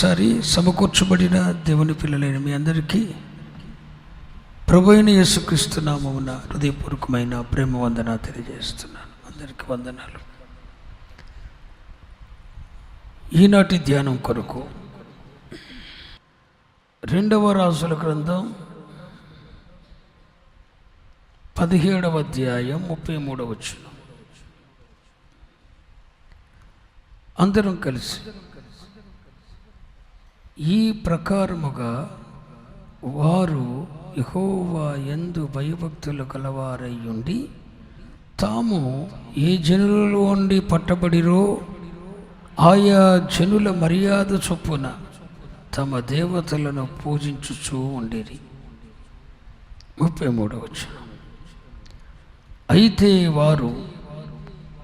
మరొకసారి సమకూర్చబడిన దేవుని పిల్లలైన మీ అందరికీ ప్రభు అయిన యేసుక్రీస్తు నామమున హృదయపూర్వకమైన ప్రేమ వందన తెలియజేస్తున్నాను. అందరికీ వందనాలు. ఈనాటి ధ్యానం కొరకు రెండవ రాసుల గ్రంథం పదిహేడవ అధ్యాయం ముప్పై మూడవ వచ్చిన అందరం కలిసి ఈ ప్రకారముగా వారు యహోవా ఎందు భయభక్తులు కలవారై ఉండి తాము ఏ జనులలో ఉండి పట్టబడిరో ఆయా జనుల మర్యాద చొప్పున తమ దేవతలను పూజించుచూ ఉండేది ముప్పై మూడవ అయితే వారు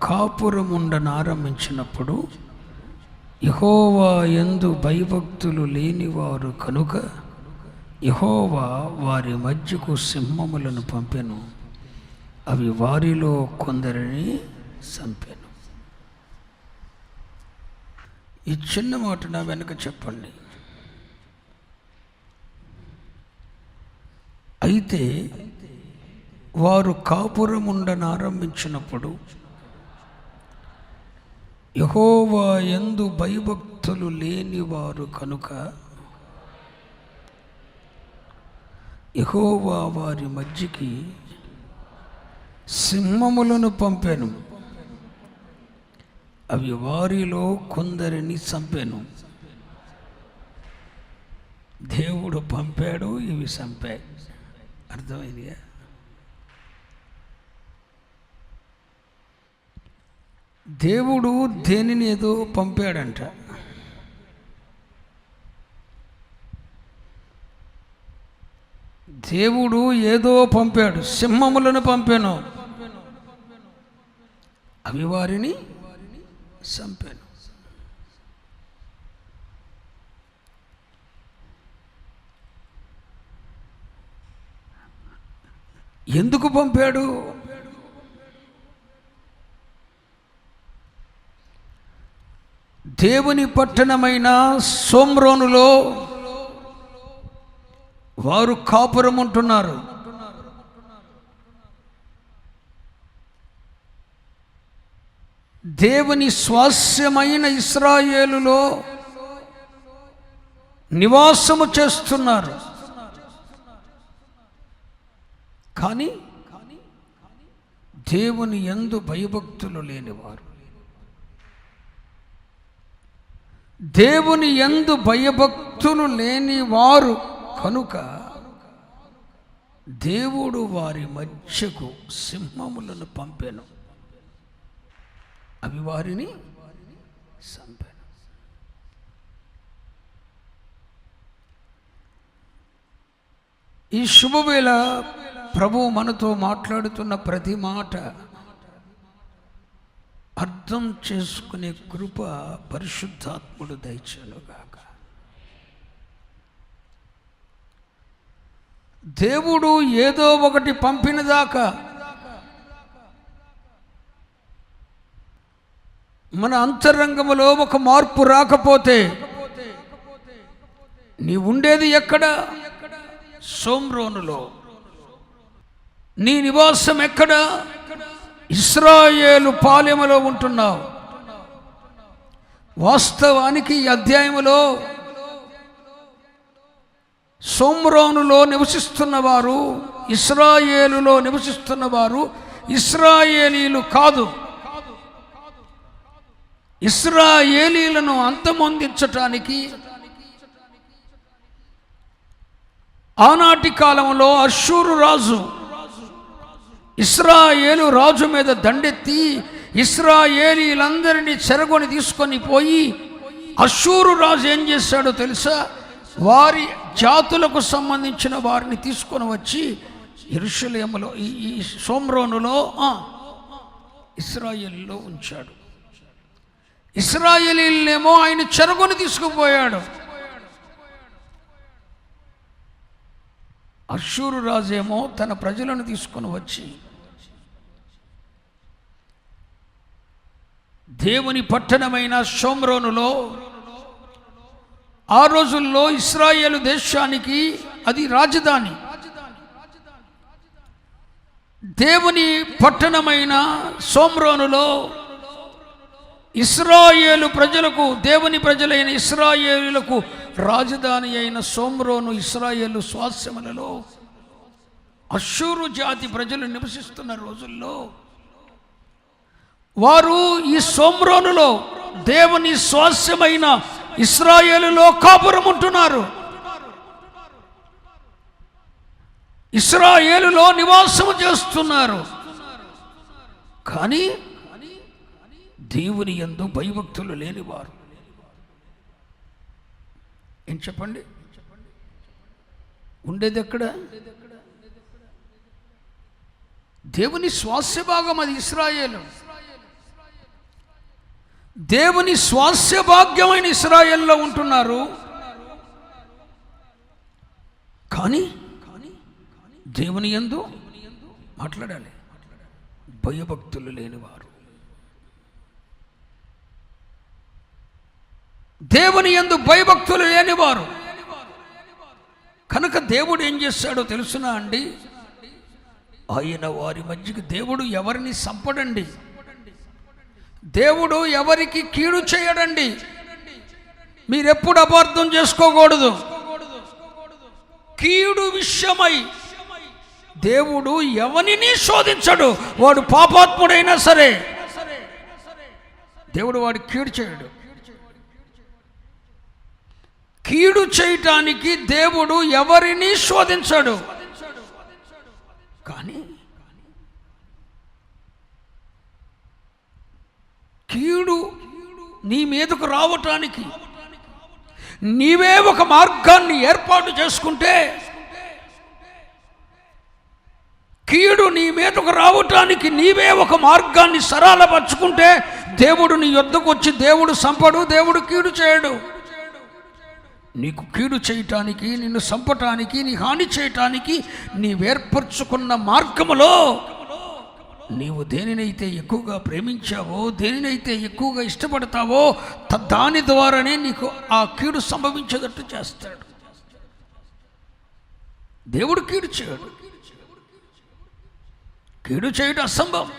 కాపురముండనారంభించినప్పుడు యహోవా ఎందు భయభక్తులు లేనివారు కనుక యహోవా వారి మధ్యకు సింహములను పంపెను. అవి వారిలో కొందరిని చంపెను ఈ చిన్న మాట నా వెనక చెప్పండి. అయితే వారు కాపురముండనారంభించినప్పుడు యహోవా ఎందు భయభక్తులు లేనివారు కనుక యహోవా వారి మధ్యకి సింహములను పంపాను. అవి వారిలో కొందరిని చంపాను. దేవుడు పంపాడు ఇవి చంపాయి. అర్థమైందిగా? దేవుడు దేనిని ఏదో పంపాడంట. దేవుడు ఏదో పంపాడు. సింహములను పంపాను. అవి వారిని చంపాను. ఎందుకు పంపాడు? దేవుని పట్టణమైన సోమ్రోనులో వారు కాపురం ఉంటున్నారు దేవుని స్వాస్యమైన ఇస్రాయేలులో నివాసము చేస్తున్నారు. కానీ దేవుని ఎందు భయభక్తులు లేనివారు. దేవుని ఎందు భయభక్తులు లేని వారు కనుక దేవుడు వారి మధ్యకు సింహములను పంపాను. అవి వారిని చంపాను ఈ శుభవేళ ప్రభు మనతో మాట్లాడుతున్న ప్రతి మాట అర్థం చేసుకునే కృప పరిశుద్ధాత్ముడు దయచేనుగాక దేవుడు ఏదో ఒకటి పంపిన దాకా మన అంతరంగములో ఒక మార్పు రాకపోతే నీ ఉండేది ఎక్కడ? సోమ్రోనులో. నీ నివాసం ఎక్కడ? ఇస్రాయేలు పాలెములో ఉంటున్నావు. వాస్తవానికి ఈ అధ్యాయములో సోమ్రోనులో నివసిస్తున్నవారు ఇస్రాయేలులో నివసిస్తున్నవారు ఇస్రాయేలీలు కాదు. ఇస్రాయేలీలను అంతమొందించటానికి ఆనాటి కాలంలో అశూరు రాజు ఇస్రాయేలు రాజు మీద దండెత్తి ఇస్రాయేలీలందరినీ చెరగొని తీసుకొని పోయి అశూరు రాజు ఏం చేశాడో తెలుసా? వారి జాతులకు సంబంధించిన వారిని తీసుకొని వచ్చి ఇరుషులేములో ఈ సోమ్రోనులో ఇస్రాయేల్లో ఉంచాడు. ఇస్రాయేలీలనేమో ఆయన చెరగొని తీసుకుపోయాడు. అశూరు రాజేమో తన ప్రజలను తీసుకొని వచ్చి దేవుని పట్టణమైన షోమ్రోనులో ఆ రోజుల్లో ఇస్రాయేలు దేశానికి అది రాజధాని. దేవుని పట్టణమైన సోమ్రోనులో ఇస్రాయేలు ప్రజలకు దేవుని ప్రజలైన ఇస్రాయేలులకు రాజధాని అయిన సోమ్రోను ఇస్రాయేలు స్వాస్యములలో అశూరు జాతి ప్రజలు నివసిస్తున్న రోజుల్లో వారు ఈ సోమ్రోనులో దేవుని స్వాస్యమైన ఇస్రాయేలులో కాపురం ఉంటున్నారు ఇస్రాయేలులో నివాసము చేస్తున్నారు. కానీ దేవుని ఎందు భయభక్తులు లేనివారు. ఏం చెప్పండి? ఉండేది ఎక్కడ? దేవుని స్వాస్య భాగం అది ఇస్రాయేలు. దేవుని స్వాస్య భాగ్యమైన ఇస్రాయేల్లో ఉంటున్నారు. కానీ దేవుని ఎందు మాట్లాడాలి. భయభక్తులు లేనివారు. దేవుని ఎందు భయభక్తులు లేనివారు. కనుక దేవుడు ఏం చేస్తాడో తెలుసునా అండి? ఆయన వారి మధ్యకి దేవుడు ఎవరిని సంపడండి? దేవుడు ఎవరికి కీడు చేయడండి? మీరెప్పుడు అపార్థం చేసుకోకూడదు. కీడు విషయమై దేవుడు ఎవరిని శోధించడు? వాడు పాపాత్ముడైనా సరే. దేవుడు వాడు కీడు చేయడు. కీడు చేయటానికి దేవుడు ఎవరిని శోధించడు. కానీ కీడు నీ మీదకు రావటానికి నీవే ఒక మార్గాన్ని ఏర్పాటు చేసుకుంటే కీడు నీ మీదకు రావటానికి నీవే ఒక మార్గాన్ని సరాలపరుచుకుంటే దేవుడు నీ యొద్దకు వచ్చి దేవుడు సంపడు దేవుడు కీడు చేయడు. నీకు కీడు చేయటానికి నిన్ను చంపటానికి నీ హాని చేయటానికి నీవేర్పరచుకున్న మార్గములో నీవు దేనినైతే ఎక్కువగా ప్రేమించావో దేనినైతే ఎక్కువగా ఇష్టపడతావో దాని ద్వారానే నీకు ఆ కీడు సంభవించేటట్టు చేస్తాడు. దేవుడు కీడు చేయడు. కీడు చేయడం అసంభవం.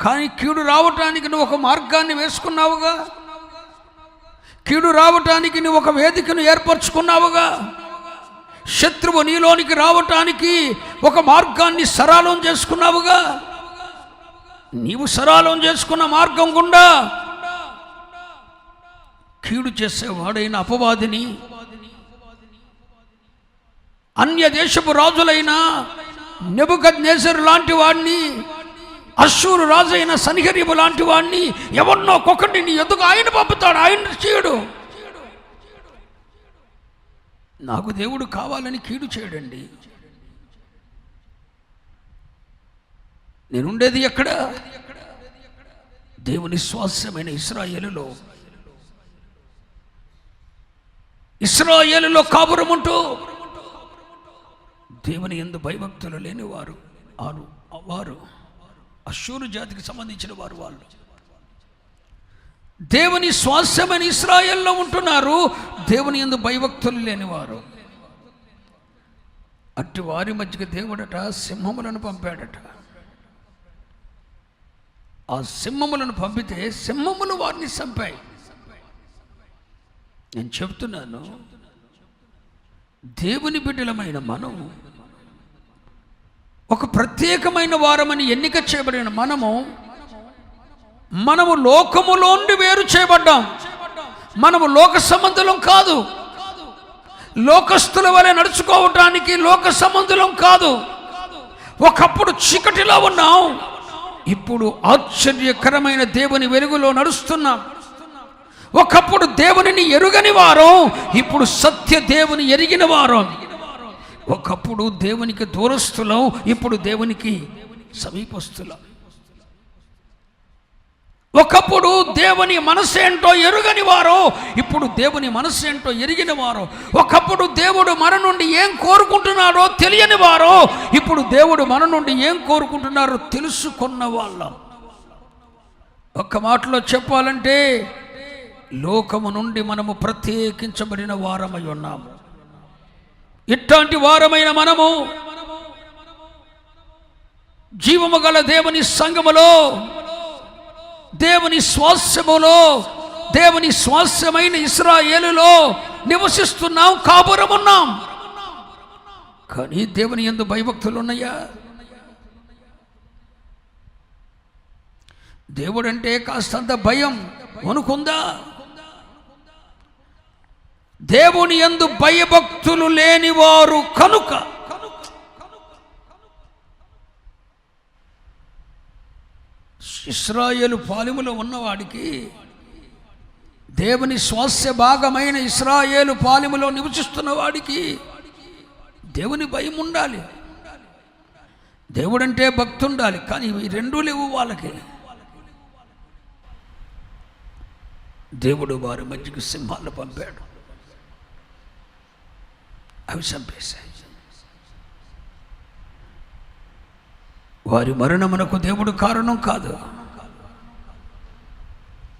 కానీ కీడు రావటానికి నువ్వు ఒక మార్గాన్ని వేసుకున్నావుగా? కీడు రావటానికి నువ్వు ఒక వేదికను ఏర్పరచుకున్నావుగా. శత్రువు నీలోనికి రావటానికి ఒక మార్గాన్ని సరళం చేసుకున్నావుగా. నీవు సరళం చేసుకున్న మార్గం గుండా కీడు చేసేవాడైన అపవాదిని అన్య దేశపు రాజులైన నెబుకద్ నేసరు లాంటి వాడిని అశ్వరు రాజైన సనిహరీబు లాంటి వాడిని ఎవరినో ఒక్కొక్కటి నీ ఎదుగు ఆయన పంపుతాడు ఆయన చేయడు నాకు దేవుడు కావాలని కీడు చేయడండి. నేనుండేది ఎక్కడ? దేవుని స్వాస్యమైన ఇస్రాయేలులో. ఇస్రాయేలులో కాపురముంటూ దేవుని ఎందు భయభక్తులు లేని వారు ఆరు వారు అశూరు జాతికి సంబంధించిన వారు వాళ్ళు. దేవుని స్వాస్యమైన ఇస్రాయల్లో ఉంటున్నారు దేవుని ఎందు భయభక్తులు లేనివారు. అట్టి వారి మధ్యకి దేవుడట సింహములను పంపాడట. ఆ సింహములను పంపితే సింహములు వారిని చంపాయి. నేను చెప్తున్నాను దేవుని బిడ్డలమైన మనం ఒక ప్రత్యేకమైన వారమని ఎన్నిక చేయబడిన మనము మనము లోకములోండి వేరు చేయబడ్డాం. మనము లోక సంబంధులం కాదు. లోకస్తుల వలె నడుచుకోవటానికి లోక సంబంధులం కాదు. ఒకప్పుడు చీకటిలో ఉన్నాం. ఇప్పుడు ఆశ్చర్యకరమైన దేవుని వెలుగులో నడుస్తున్నాం. ఒకప్పుడు దేవునిని ఎరుగని వారం ఇప్పుడు సత్య దేవుని ఎరిగిన వారం. ఒకప్పుడు దేవునికి దూరస్తులం ఇప్పుడు దేవునికి సమీపస్తులం ఒకప్పుడు దేవుని మనసు ఏంటో ఎరుగని వారు ఇప్పుడు దేవుని మనసు ఏంటో ఎరిగిన వారు. ఒకప్పుడు దేవుడు మన నుండి ఏం కోరుకుంటున్నాడో తెలియని వారు ఇప్పుడు దేవుడు మన నుండి ఏం కోరుకుంటున్నారో తెలుసుకున్న వాళ్ళం. ఒక్క మాటలో చెప్పాలంటే లోకము నుండి మనము ప్రత్యేకించబడిన వారమై ఉన్నాము. ఇట్లాంటి వారమైన మనము జీవము గల దేవుని సంగములో దేవుని స్వాస్యములో దేవుని స్వాస్యమైన ఇస్రాయేలులో నివసిస్తున్నాం కాపురమున్నాం కానీ దేవుని ఎందు భయభక్తులు ఉన్నాయా దేవుడంటే కాస్తంత భయం వణుకుందా? దేవుని యందు భయభక్తులు లేనివారు కనుక. ఇస్రాయేలు పాలెములో ఉన్నవాడికి దేవుని స్వాస్య భాగమైన ఇస్రాయేలు పాలెములో నివసిస్తున్న వాడికి దేవుని భయం ఉండాలి. దేవుడంటే భక్తి ఉండాలి కానీ ఇవి రెండూ లేవు వాళ్ళకి. దేవుడు వారి మధ్యకి సింహాలు పంపాడు. అవి చంపేశాయి. వారి మరణమునకు దేవుడు కారణం కాదు.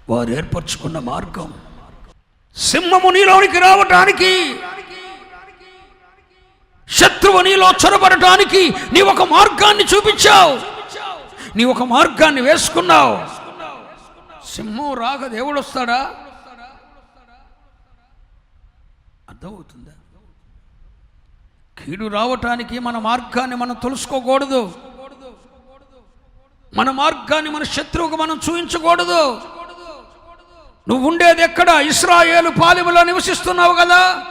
వారు ఏర్పరచుకున్న మార్గం సింహము నీలోనికి రావటానికి శత్రువు నీలో చొరబడటానికి నీ ఒక మార్గాన్ని చూపించావు. నీ ఒక మార్గాన్ని వేసుకున్నావు. సింహం రాక దేవుడు వస్తాడా? అర్థమవుతుందా? కీడు రావటానికి మన మార్గాన్ని మనం తెలుసుకోకూడదు. మన మార్గాన్ని మన శత్రువుకు మనం చూపించకూడదు నువ్వు ఉండేది ఎక్కడ? ఇస్రాయేలు పాలెములో నివసిస్తున్నావు కదా?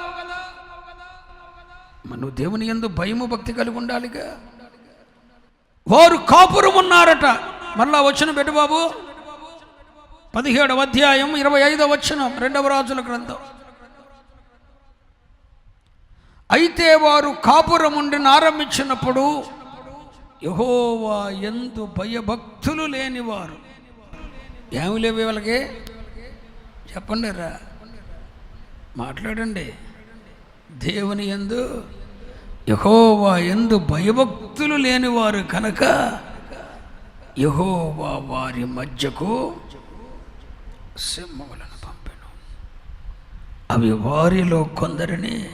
నువ్వు దేవుని ఎందు భయము భక్తి కలిగి ఉండాలిగా? వారు కాపురం ఉన్నారట. మళ్ళా వచ్చిన బిడ్డ బాబు. పదిహేడవ అధ్యాయం ఇరవై ఐదవ వచ్చిన రెండవ రాజుల గ్రంథం. అయితే వారు కాపురం ఆరంభించినప్పుడు యహోవా ఎందు భయభక్తులు లేనివారు. ఏమి లేవు వాళ్ళకి? చెప్పండి రా. మాట్లాడండి. దేవుని ఎందు యహోవా ఎందు భయభక్తులు లేనివారు కనుక యహోవా వారి మధ్యకు సింహములను పంపెను. అవి వారిలో కొందరిని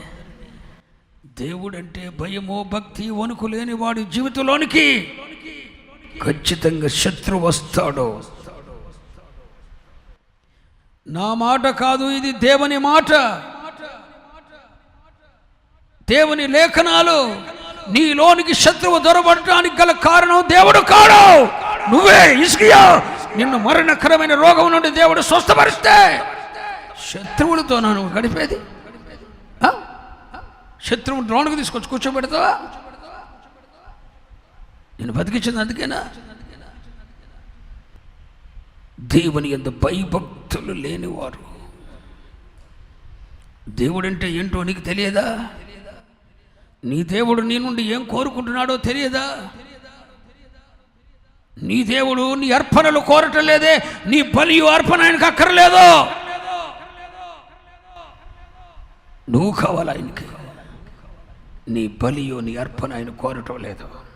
దేవుడంటే భయమో భక్తి వణుకు లేని వాడి జీవితంలోనికి ఖచ్చితంగా శత్రు వస్తాడు. నా మాట కాదు ఇది దేవుని మాట. దేవుని లేఖనాలు నీలోనికి శత్రువు దొరబడటానికి గల కారణం దేవుడు కాడు. నువ్వే ఇసుకియా నిన్ను మరణకరమైన రోగం నుండి దేవుడు స్వస్థపరిస్తే శత్రువులతో నువ్వు గడిపేది. శత్రువు లోనికి తీసుకొచ్చి కూర్చోబెడతావా? నేను బతికించింది అందుకేనా? దేవుని ఎంత భయభక్తులు లేనివారు. దేవుడంటే ఏంటో నీకు తెలియదా? నీ దేవుడు నీ నుండి ఏం కోరుకుంటున్నాడో తెలియదా? నీ దేవుడు నీ అర్పణలు కోరటం లేదే నీ బలి అర్పణ ఆయనకు అక్కర్లేదో? నువ్వు కావాలి ఆయనకి. నీ బలియో నీ అర్పణ ఆయన కోరటం లేదు.